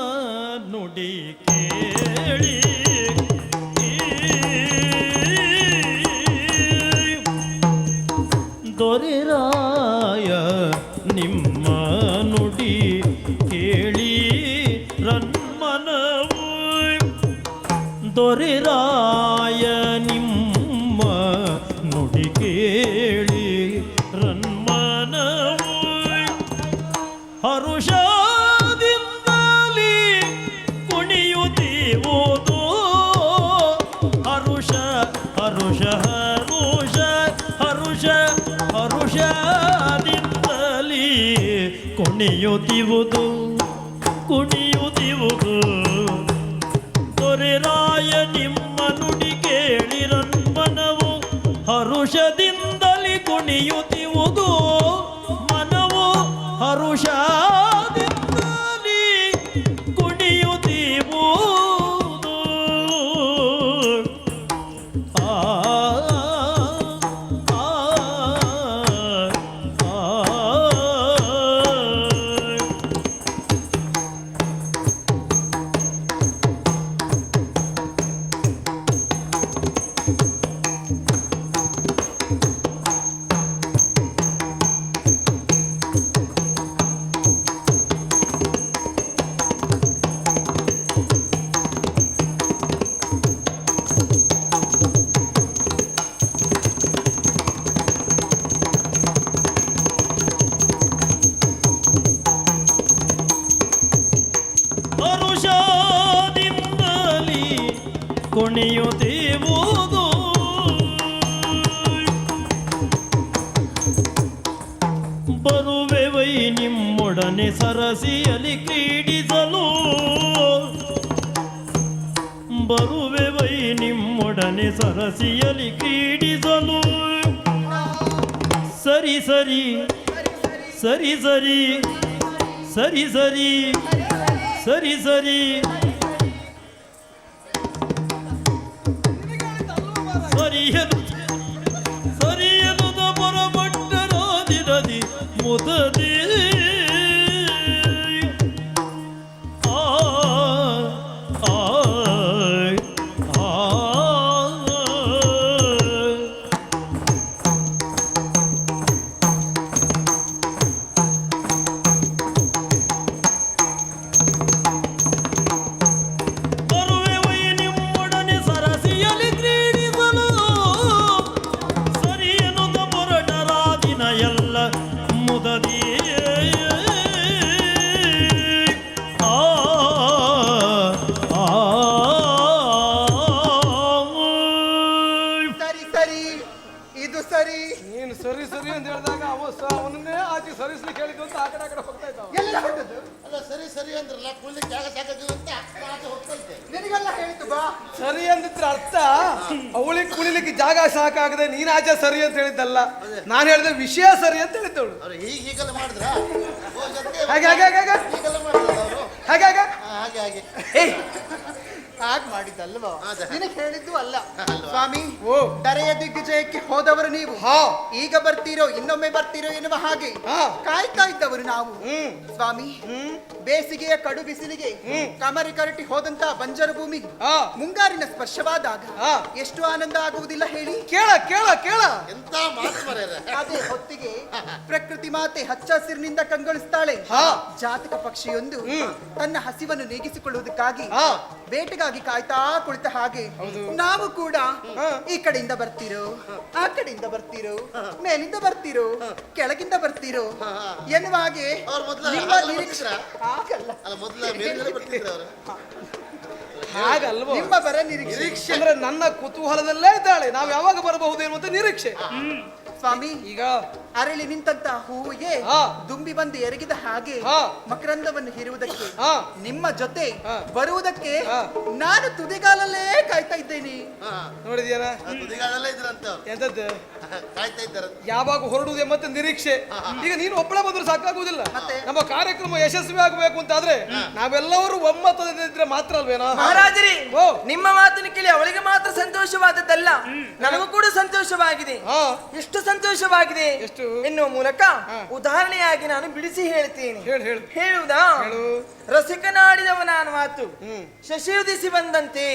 ನುಡಿ ಕೇಳಿ ಕುಣಿಯುತ್ತಿವುದು ಕುಣಿಯುತ್ತಿವುದು ದೊರೆರಾಯ ನಿಮ್ಮ ನುಡಿ ಕೇಳಿರನ್ಮನವು ಹರುಷದಿಂದಲೇ ಕುಣಿಯುತ್ತಿವುದು ಸರಸಿಯಲಿ ಕ್ರೀಡಿಸಲು ಬರುವೆವೈ ನಿಮ್ಮೊಡನೆ ಸರಸಿಯಲಿ ಕ್ರೀಡಿಸಲು ಸರಿ ಸರಿ ಸರಿ ಸರಿ ಸರಿ ಸರಿ ಸರಿ ಸರಿ ಅವನನ್ನೇ ಕೇಳಿದ್ದು ಅಂತ ಆ ಕಡೆ ಆ ಕಡೆ ಹೋಗ್ತಾ ಇದ್ದಾವ. ಎಲ್ಲ ಹೊರಟದ್ದು ಅಲ್ಲ ಸರಿ ಸರಿ ಅಂದ್ರಲ್ಲ ಕುಳ್ಳಿಕ್ಕೆ ಜಾಗ ಸಾಕಾಗಿಲ್ಲ ಅಂತ ಆಚೆ ಹೋಗ್ತೈತೆ ನಿನಗೆಲ್ಲ ಹೇಳಿದ್ದು ಬಾ. ಸರಿ ಅಂದಿದ್ರೆ ಅರ್ಥ. ಅವಳಿಗೆ ಕುಳಿಲಿಕ್ಕೆ ಜಾಗ ಸಾಕಾಗದೆ ನೀನ್ ಆಚೆ ಸರಿ ಅಂತ ಹೇಳಿದ್ದಲ್ಲ. ನಾನು ಹೇಳಿದ್ರೆ ವಿಷಯ ಸರಿ ಅಂತ ಹೇಳಿದ್ದವಳು. ಅವ್ರು ಹೀಗೆ ಹೀಗೆಲ್ಲ ಮಾಡಿದ್ರ? ಹಾಗೆ ಹಾಗೆ ಹಾಗೆ ಹಾಗೆ ಹೀಗೆಲ್ಲ ಅವರು? ಹಾಗೆ ಹಾಗೆ. ಹಾಗೆ ಹಾಗೆ. ಏಯ್ ಹಾಗ್ ಮಾಡಿದ್ದಲ್ವಾ? ನಿನಗೆ ಹೇಳಿದ್ದು ಅಲ್ಲ. ಸ್ವಾಮಿ ಓ. ದರೆಯ ದಿಗ್ವಿಜಯಕ್ಕೆ ಹೋದವರು ನೀವು. ಹಾ. ಈಗ ಬರ್ತೀರೋ ಇನ್ನೊಮ್ಮೆ ಬರ್ತೀರೋ ಎನ್ನುವ ಹಾಗೆ. ಹಾ. ಕಾಯ್ತಾ ಇದ್ದವರು ನಾವು. ಹ್ಮ್. ಸ್ವಾಮಿ ಬೇಸಿಗೆಯ ಕಡು ಬಿಸಿಲಿಗೆ ಕಮರಿ ಕರಟಿ ಹೋದಂತ ಬಂಜರು ಭೂಮಿ ಮುಂಗಾರಿನ ಸ್ಪರ್ಶವಾದಾಗ ಎಷ್ಟು ಆನಂದ ಆಗುವುದಿಲ್ಲ ಹೇಳಿ? ಕೇಳ ಕೇಳ ಕೇಳ. ಎಂತ ಅದೇ ಹೊತ್ತಿಗೆ ಪ್ರಕೃತಿ ಮಾತೆ ಹಚ್ಚ ಹಸಿರಿನಿಂದ ಕಂಗೊಳಿಸ್ತಾಳೆ. ಜಾತಕ ಪಕ್ಷಿಯೊಂದು ತನ್ನ ಹಸಿವನ್ನು ನೀಗಿಸಿಕೊಳ್ಳುವುದಕ್ಕಾಗಿ ಹಾ. ಬೇಟೆಗಾಗಿ ಕಾಯ್ತಾ ಕುಳಿತ ಹಾಗೆ ನಾವು ಕೂಡ ಈ ಕಡೆಯಿಂದ ಬರ್ತಿರೋ ಆ ಕಡೆಯಿಂದ ಬರ್ತಿರೋ ಮೇಲಿಂದ ಬರ್ತಿರೋ ಕೆಳಗಿಂದ ಬರ್ತಿರೋ ಎನ್ನುವ ಹಾಗೆ ಅವ್ರು ಮೊದ್ಲು ನಿಮ್ಮ ಹಾಗೆಲ್ಲ ನಿರೀಕ್ಷೆ ಹಾಗಲ್ಲ. ಮೊದಲ ಮೇಲ್ಗಡೆ ಬರ್ತಿದ್ರು ಅವರು? ಹಾಗಲ್ವ? ನಿಮ್ಮ ಬರ ನಿರೀಕ್ಷೆ. ನಿರೀಕ್ಷೆ. ಅಂದ್ರೆ ನನ್ನ ಕುತೂಹಲದಲ್ಲೇ ಇದ್ದಾಳೆ. ನಾವು ಯಾವಾಗ ಬರಬಹುದು ಅಂತ ನಿರೀಕ್ಷೆ ಸ್ವಾಮಿ ಈಗ ಅರಳಿ ನಿಂತಂತ ಹೂವಿಗೆ ಹಾ. ದುಂಬಿ ಬಂದು ಎರಗಿದ ಹಾಗೆ ಹಾ. ಮಕರಂದವನ್ನು ಹೀರುವುದಕ್ಕೆ ಹಾ. ನಿಮ್ಮ ಜೊತೆ ಬರುವುದಕ್ಕೆ ನಾನು ತುದಿಗಾಲಲ್ಲೇ ಕಾಯ್ತಾ ಇದ್ದೇನೆ. ಹಾ. ನೋಡಿದ್ಯಾನ ತುದಿಗಾಲಲ್ಲೇ ಇದ್ರಂತ ಅವ್ರು ಎಂತದ್ದು? ಕಾಯ್ತಾ ಇದ್ದಾರೆ. ಯಾವಾಗ ಹೊರಡುವುದು ಮತ್ತೆ ನಿರೀಕ್ಷೆ. ಈಗ ನೀನು ಒಬ್ಬಳ ಬಂದ್ರೆ ಸಾಕಾಗುವುದಿಲ್ಲ. ಮತ್ತೆ? ನಮ್ಮ ಕಾರ್ಯಕ್ರಮ ಯಶಸ್ವಿ ಆಗಬೇಕು ಅಂತಾದ್ರೆ ನಾವೆಲ್ಲರೂ ಒಮ್ಮತದಿದ್ರೆ ಮಾತ್ರ ಅಲ್ವೇನೋ? ಮಹಾರಾಜರೇ ಓ. ನಿಮ್ಮ ಮಾತನ್ನು ಕೇಳಿ ಅವಳಿಗೆ ಮಾತ್ರ ಸಂತೋಷವಾದದ್ದಲ್ಲ. ನನಗೂ ಕೂಡ ಸಂತೋಷವಾಗಿದೆ. ಎಷ್ಟು ಸಂತೋಷವಾಗಿದೆ. ಎಷ್ಟು? ಎನ್ನುವ ಮೂಲಕ ಉದಾಹರಣೆಯಾಗಿ ನಾನು ಬಿಡಿಸಿ ಹೇಳ್ತೀನಿ. ಹೇಳು ಹೇಳು. ಹೇಳುವುದಾ? ಹೇಳು. ರಸಿಕನಾಡಿದವನಾನ ಮಾತು. ಶಶಿಯುದಿಸಿ ಬಂದಂತೆ.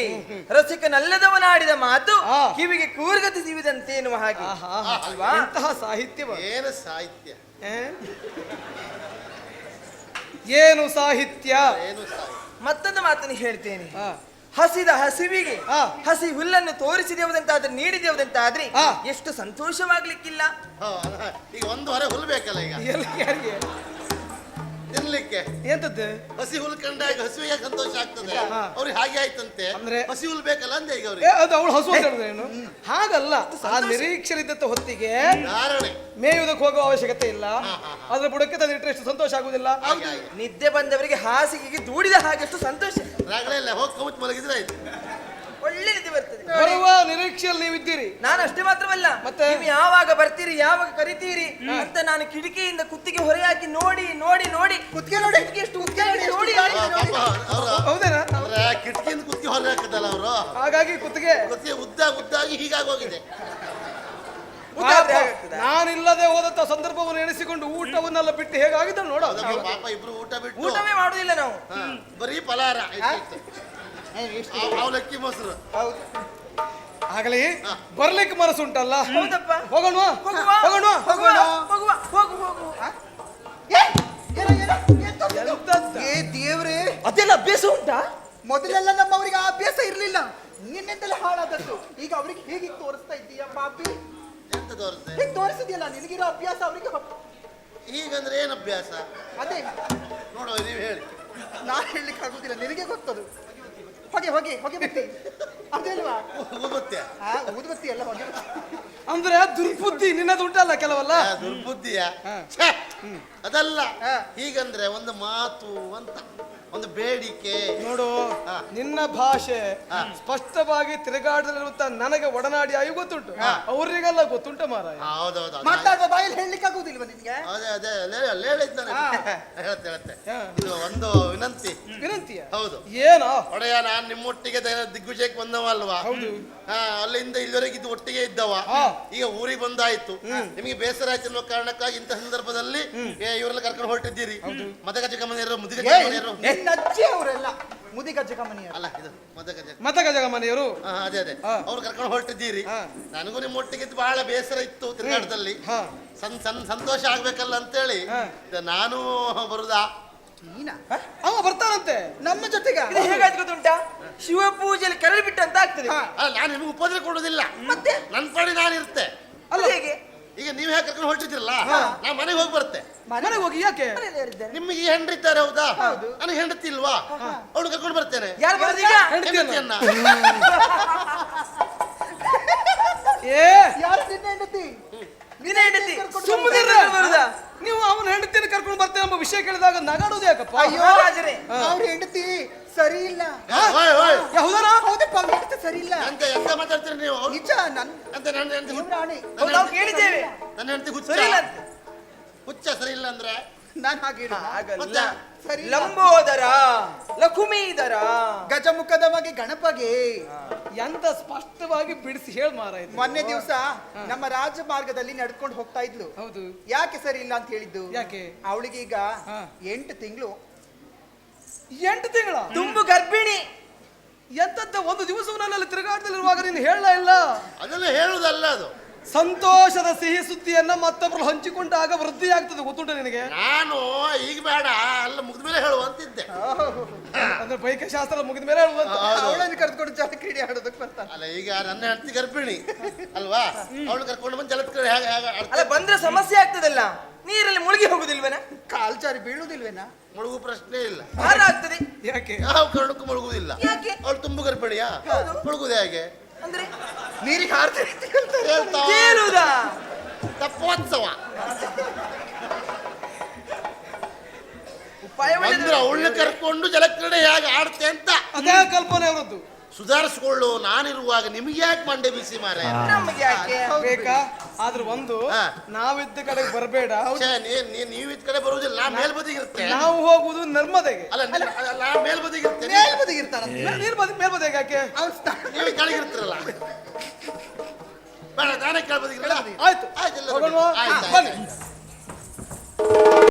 ರಸಿಕನಲ್ಲದವನಾಡಿದ ಮಾತು. ಕಿವಿಗೆ ಕೂರ್ಗತಿ ಸಿವಿದಂತೆ ಎನ್ನುವ ಹಾಗೆ? ಎಂತಹ ಸಾಹಿತ್ಯವ ಏನು ಸಾಹಿತ್ಯ? ಏನು ಸಾಹಿತ್ಯ? ಏನು ಸಾಹಿತ್ಯ? ಮತ್ತೊಂದು ಮಾತನ್ನು ಹೇಳ್ತೇನೆ. ಹಸಿದ ಹಸಿವಿಗೆ. ಹಸಿ ಹುಲ್ಲನ್ನು ತೋರಿಸಿದೆವುದಂತಾದ್ರೆ ನೀಡಿದೆವುದಂತಾದ್ರೆ. ಎಷ್ಟು ಸಂತೋಷವಾಗ್ಲಿಕ್ಕಿಲ್ಲ ಈಗ ಒಂದು ಹೊರ ಹುಲ್ಬೇಕಲ್ಲ ಈಗ ತಿನ್ಲಿಕ್ಕೆ. ಎಂತದ್ದು? ಹಸಿ ಹುಲ್ ಕಂಡಾಗ ಹಸುವಿಗೆ ಸಂತೋಷ ಆಗ್ತದೆ. ಅವ್ರಿಗೆ ಹಾಗೆ ಆಯ್ತಂತೆ. ಅಂದ್ರೆ? ಹಸಿ ಹುಲ್ ಬೇಕಲ್ಲ ಅಂದೆ ಈಗ ಅವ್ರಿಗೆ. ಅದು ಅವಳು ಹಸು ಅಂತ ಹೇಳಿದ್ರೇನು ಹಾಗಲ್ಲ. ಆ ನಿರೀಕ್ಷರಿದ್ದಂತ ಹೊತ್ತಿಗೆ ಧಾರಣೆ. ಮೇಯುವುದಕ್ಕೆ ಹೋಗುವ ಅವಶ್ಯಕತೆ ಇಲ್ಲ. ಅದ್ರ ಬುಡಕ್ಕೆ ತಂದಿಟ್ರೆ ಎಷ್ಟು ಸಂತೋಷ ಆಗುದಿಲ್ಲ ನಿದ್ದೆ ಬಂದವರಿಗೆ ಹಾಸಿಗೆಗೆ ದೂಡಿದ ಹಾಗೆ ಎಷ್ಟು ಸಂತೋಷ. ರಾಗಲೇ ಇಲ್ಲ ಹೋಗಿ ಕೌತ್ ಮಲಗಿದ್ರೆ ಆಯ್ತು. ಒಳ್ಳೆ ನಿದ್ದೆ ಬರ್ತದೆ. ಬರುವ ನಿರೀಕ್ಷೆಯಲ್ಲಿ ನೀವಿದ್ದೀರಿ. ನಾನು ಅಷ್ಟೇ ಮಾತ್ರವಲ್ಲ ಮತ್ತೆ? ನೀವು ಯಾವಾಗ ಬರ್ತೀರಿ ಯಾವಾಗ ಕರಿತೀರಿ ಅಂತ ನಾನು ಕಿಟಕಿಯಿಂದ ಕುತ್ತಿಗೆ ಹೊರೆ ಹಾಕಿ ನೋಡಿ ನೋಡಿ ನೋಡಿ. ಕುತ್ತಿಗೆ ನೋಡಿ. ಕುತ್ತಿಗೆ ಎಷ್ಟು ಉದ್ದ ಕುತ್ತಿಗೆ ನೋಡಿ, ನೋಡಿ. ಅವ್ರು ಹೌದೇನಾ? ಅಂದ್ರೆ ಕಿಟಕಿಯಿಂದ ಕುತ್ತಿಗೆ ಹೊರ ಹಾಕಿದಲ್ಲ ಅವರು? ಹಾಗಾಗಿ ಕುತ್ತಿಗೆ ಕುತ್ತಿಗೆ ಉದ್ದ ಉದ್ದಾಗಿ ಹೀಗಾಗಿ ಹೋಗಿದೆ? ನಾನಿಲ್ಲದೆ ಹೋದಂತ ಸಂದರ್ಭವನ್ನು ಎಣಿಸಿಕೊಂಡು ಊಟವನ್ನೆಲ್ಲ ಬಿಟ್ಟು ಹೇಗಾಗಿದ್ದ ನೋಡ ಪಾಪ ಇಬ್ರು ಊಟ ಬಿಟ್ಟು ಊಟವೇ ಮಾಡುದಿಲ್ಲ ನಾವು. ಬರೀ ಫಲಾರ ಅವಲಕ್ಕಿ ಮೊಸರು. ಹೌದು. ಆಗಲಿ ಬರ್ಲಿಕ್ಕೆ ಮನಸ್ಸುಂಟಲ್ಲ ಹೌದಪ್ಪ. ಹೋಗೋಣ ಹೋಗುವ ಹೋಗೋಣ ಹೋಗುವ ಹೋಗುವ ಹೋಗು ಹೋಗು. ಏ, ದೇವ್ರೇ. ಅದೆಲ್ಲ ಅಭ್ಯಾಸ ಉಂಟಾ? ಮೊದಲೆಲ್ಲ ನಮ್ಮವರಿಗೆ ಆ ಅಭ್ಯಾಸ ಇರ್ಲಿಲ್ಲ. ನಿನ್ನೆಂದೆಲ್ಲ ಹಾಳಾದದ್ದು. ಈಗ ಅವ್ರಿಗೆ ಹೇಗೆ ತೋರಿಸ್ತಾ ಇದ್ದೀಯ ಪಾಪಿ ಎಂತ ತೋರಿಸ್ತೆ ಹೇಗೆ ತೋರಿಸಿದ್ಯಲ್ಲ ನಿನಗಿರೋ ಅಭ್ಯಾಸ ಅವರಿಗೆ? ಈಗಂದ್ರೆ ಏನು ಅಭ್ಯಾಸ? ಅದೇ. ನೋಡುವ ನೀವು ಹೇಳಿ. ನಾನು ಹೇಳಲಿಕ್ಕೆ ಆಗುದಿಲ್ಲ ನಿನಗೆ ಗೊತ್ತದು. ಹೊಗೆ ಹೊಗೆ ಹೊಗೆ ಬತ್ತಿ ಅದೇಲ್ವಾ? ಊದುಬತ್ತಿ ಆ ಊದುಬತ್ತಿ ಎಲ್ಲ ಹೊಗೆ ಬತ್ತಿ. ಅಂದ್ರೆ ದುರ್ಬುದ್ಧಿ ನಿನ್ನದು ಉಂಟಲ್ಲ ಕೆಲವಲ್ಲ? ದುರ್ಬುದ್ಧಿಯ. ಛೆ! ಅದಲ್ಲ. ಹೀಗಂದ್ರೆ ಒಂದು ಮಾತು ಅಂತ ಒಂದು ಬೇಡಿಕೆ. ನೋಡು ಹಾ. ನಿನ್ನ ಭಾಷೆ ಸ್ಪಷ್ಟವಾಗಿ ತಿರುಗಾಡಲಿರುವಂತ ನನಗೆ ಒಡನಾಡಿ ಆಯು ಗೊತ್ತುಂಟು. ಹಾ. ಅವರಿಗೆಲ್ಲ ಗೊತ್ತುಂಟ ಮಾರಾಯ. ಹೌದೌದು ಮಾತಾಡುವ ಬಾಯಲ್ಲಿ ಹೇಳಲಿಕ್ಕೆ ಆಗುದಿಲ್ವಾ ನಿನ್ಗೆ? ಅದೇ ಅದೇ ಇದು ಒಂದು ವಿನಂತಿ. ವಿನಂತಿಯ? ಹೌದು. ಏನೋ? ಒಡೆಯ ನಾನ್ ನಿಮ್ಮೊಟ್ಟಿಗೆ ಒಟ್ಟಿಗೆ ದಿಗ್ವಿಜಯಕ್ಕೆ ಬಂದವಲ್ವಾ? ಹೌದು. ಹಾ ಅಲ್ಲಿಂದ ಇಲ್ಲಿವರೆಗೆ ಇದು ಒಟ್ಟಿಗೆ ಇದ್ದವ. ಈಗ ಊರಿಗೆ ಬಂದಾಯ್ತು. ನಿಮಗೆ ಬೇಸರ ಆಯ್ತು ಅನ್ನೋ ಕಾರಣಕ್ಕಾಗಿ ಇಂತ ಸಂದರ್ಭದಲ್ಲಿ ಏ, ಇವರೆಲ್ಲ ಕರ್ಕೊಂಡು ಹೊರಟಿದ್ದೀರಿ. ಮದಗಜ ಗಮನಿಯರು ಮುದಿಗಜ ಗಮನ ಗಮನಿಯರು. ನಿನ್ನ ಅಜ್ಜಿ ಅವರೆಲ್ಲ ಮುದಿಗಜ್ಜ ಕಮನಿಯರು ಅಲ್ಲ ಇದು ಮತ ಗಜಗ ಮನೆಯವರು? ಹಾ, ಅದೇ ಅದೇ. ಹಾ. ಅವ್ರು ಕರ್ಕೊಂಡು ಹೊರಟಿದ್ದೀರಿ. ಹಾ. ನನಗೂ ನಿಮ್ಮ ಒಟ್ಟಿಗೆ ಇದ್ದು ಬಹಳ ಬೇಸರ ಇತ್ತು ತಿರುಗಾಟದಲ್ಲಿ. ಹಾ. ಸನ್ ಸನ್ ಸಂತೋಷ ಆಗ್ಬೇಕಲ್ಲ ಅಂತೇಳಿ. ಹೇಳಿ ಇದು ನಾನು ಬರುದಾ? ನೀನಾ? ಅವ ಬರ್ತಾನಂತೆ ನಮ್ಮ ಜೊತೆಗೆ. ಇದು ಹೇಗಾಯ್ತು ಗೊತ್ತುಂಟಾ? ಶಿವ ಪೂಜೆಯಲ್ಲಿ ಕೆರಳಿ ಬಿಟ್ಟಂತ ಅಂತ ಆಗ್ತದೆ ಹಾ. ಅಲ್ಲ ನಾನು ನಿಮಗೆ ಉಪದ್ರ ಕೊಡುದಿಲ್ಲ ಮತ್ತೆ? ನನ್ನ ಪಾಡಿ ನಾನು ಇರ್ತೆ ಅಲ್ಲ ಹೇಗೆ? ಈಗ ನೀವು ಹೇಗೆ ಕರ್ಕೊಂಡು ಹೊರಟಿದ್ರಲ್ಲ ನಾ ಮನೆಗೆ ಹೋಗಿ ಬರುತ್ತೆ. ಮನೆಗೆ ಹೋಗಿ ಯಾಕೆ? ನಿಮ್ಗೆ ಹೆಂಡ್ರಿದ್ದಾರೆ ಹೌದಾ. ನನಗೆ ಹೆಂಡತಿ ಇಲ್ವಾ? ಅವಳು ಕರ್ಕೊಂಡು ಬರ್ತೇನೆ. ಯಾರು ಬರೋದು ಈಗ? ಹೆಂಡತಿಯನ್ನ ಹೆಂಡತಿಯನ್ನ ಏ! ಯಾರು ನಿನ್ನ ಹೆಂಡತಿ? ನಿನ್ನ ಹೆಂಡತಿ? ಕರ್ಕೊಂಡು ಸುಮ್ಮನೆ ನೀವು ಅವನ ಹೆಂಡತಿಯನ್ನು ಕರ್ಕೊಂಡು ಬರ್ತೇನೆ ಎಂಬ ವಿಷಯ ಕೇಳಿದಾಗ ನಗಾಡೋದು ಯಾಕಪ್ಪ? ಅಯ್ಯೋ ರಾಜರೇ. ಅವ್ರ ಹೆಂಡತಿ ಸರಿ ಇಲ್ಲ ಹೌದಪ್ಪ ಸರಿ ಇಲ್ಲ ಎಂತ ಎಂತ ಮಾತಾಡ್ತೀರಿ ನೀವು? ನಿಜ ನನ್ ಅಂತ ನನ್ನ ಹೆಂಡತಿ ದೇವ್ರ ಆಣೆ ಹೌದು ನಾವು ಕೇಳಿದ್ದೇವೆ. ನನ್ನ ಹೆಂಡತಿ ಹುಚ್ಚ. ಸರಿ ಇಲ್ಲ ಅಂತ. ಹುಚ್ಚ ಸರಿ ಇಲ್ಲ ಅಂದ್ರೆ? ನಾನ್ ಹಾಗೆ? ಹಾಗಲ್ಲ. ಮತ್ತೆ? ಸರಿ ಇಲ್ಲ. ಲಂಬೋದರ ಲಕುಮೀದರ ಗಜಮುಖದ ಮಗೆ ಗಣಪಗೆ ಎಂತ ಸ್ಪಷ್ಟವಾಗಿ ಬಿಡಿಸಿ ಹೇಳ ಮಾರಾಯ್ತು. ಮೊನ್ನೆ ದಿವಸ ನಮ್ಮ ರಾಜಮಾರ್ಗದಲ್ಲಿ ನಡ್ಕೊಂಡು ಹೋಗ್ತಾ ಇದ್ಲು. ಹೌದು. ಯಾಕೆ ಸರಿ ಇಲ್ಲ ಅಂತ ಹೇಳಿದ್ದು? ಯಾಕೆ? ಅವಳಿಗೆ ಈಗ ಹಾ. ಎಂಟು ತಿಂಗಳು. ಎಂಟು ತಿಂಗಳ. ತುಂಬು ಗರ್ಭಿಣಿ. ಎಂತಂತ ಒಂದು ದಿವಸವನ್ನಲ್ಲಿ ತಿರುಗಾಟದಲ್ಲಿರುವಾಗ ನೀನು ಹೇಳಲ ಇಲ್ಲ. ಅದನ್ನ ಹೇಳುದಲ್ಲ ಅದು. ಸಂತೋಷದ ಸಿಹಿ ಸುದ್ದಿಯನ್ನ ಮತ್ತೊಬ್ಬರು ಹಂಚಿಕೊಂಡಾಗ ವೃದ್ಧಿ ಆಗ್ತದೆ ಗೊತ್ತುಂಟ ನಿನಗೆ? ನಾನು ಈಗ ಬೇಡ ಅಲ್ಲ ಮುಗಿದ ಮೇಲೆ ಹೇಳುವಂತಿದ್ದೆ ಅಂದ್ರೆ ಬೈಕ ಶಾಸ್ತ್ರ ಮುಗಿದ ಮೇಲೆ ಹೇಳುವಂತ ಹೌದು. ಅವಳನ್ನು ಕರೆದುಕೊಂಡು ಜಲ ಕ್ರೀಡೆ ಆಡೋದಕ್ಕೆ ಬರ್ತಾನೆ ಅಲ್ಲ ಈಗ ನನ್ನ ಹೆಂಡತಿ ಗರ್ಭಿಣಿ ಅಲ್ವಾ? ಅವಳು ಕರ್ಕೊಂಡು ಬಂದು ಜಲದ ಕಡೆ ಹೇಗೆ ಹೇಗೆ ಅಲ್ಲ ಆಡ್ತಾರೆ ಬಂದ್ರೆ ಸಮಸ್ಯೆ ಆಗ್ತದಲ್ಲ. ನೀರಲ್ಲಿ ಮುಳುಗಿ ಹೋಗುದಿಲ್ವೇನ? ಕಾಲ್ಚಾರಿ ಬೀಳುದಿಲ್ವೇನಾ? ಮುಳುಗು ಪ್ರಶ್ನೆ ಇಲ್ಲ. ಆಗ್ತದೆ. ಯಾಕೆ? ಯಾವ ಕಾರಣಕ್ಕೂ ಮುಳುಗುದಿಲ್ಲ. ಯಾಕೆ? ಅವಳು ತುಂಬು ಗರ್ಭಿಣಿಯಾ? ಮುಳುಗುದೇ ಹೇಗೆ? ಅಂದ್ರೆ ನೀರಿಗೆ ಹಾರ್ತಾರೆ ತೇಲುವುದಾ ತಪ್ಪೋತ್ಸವ. ಉಪಾಯ ಅಂದ್ರೆ. ಅವಳನ್ನ ಕರ್ಕೊಂಡು ಜಲಕ್ರೀಡೆ ಹೇಗೆ ಆಡ್ತೆ ಅಂತ. ಅದೇ ಕಲ್ಪನೆ ಅವರದ್ದು. ಸುಧಾರಿಸ್ಕೊಳ್ಳು ನಾನಿರುವಾಗ ನಿಮ್ಗೆ ಯಾಕೆ ಮಂಡೆ ಬಿಸಿ ಮಾರೆ ನಮಗೆ ಯಾಕೆ? ಬೇಕಾ? ಆದ್ರೆ ಒಂದು ಹಾ. ನಾವಿದ್ದ ಕಡೆ ಬರಬೇಡ. ಛೇ, ನೀ- ನೀ- ನೀವು ಇದ್ ಕಡೆ ಬರುವುದಿಲ್ಲ ನಾ ಮೇಲ್ಬದಿಗಿರುತ್ತೆ ನಾವು ಹೋಗುವುದು ನರ್ಮದೆಗೆ. ಅಲ್ಲ ನೀ- ಅಲ್ಲ, ನಾ ಮೇಲ್ಬದಿಗಿರ್ತೇನೆ ಮೇಲ್ಬದಿಗಿರ್ತಾರೆ ಮೇಲ್ಬದಿಗೆ ಯಾಕೆ? ನೀವು ಕೆಳಗಿರ್ತೀರಲ್ಲ. ಬೇಡ ನಾನೇ ಕೆಳಬದಿಗಿರಲ್ಲ ಆಯ್ತು. ಆಯ್ತು ಆಯ್ತು, ಬನ್ನಿ. ಆಯ್ತು.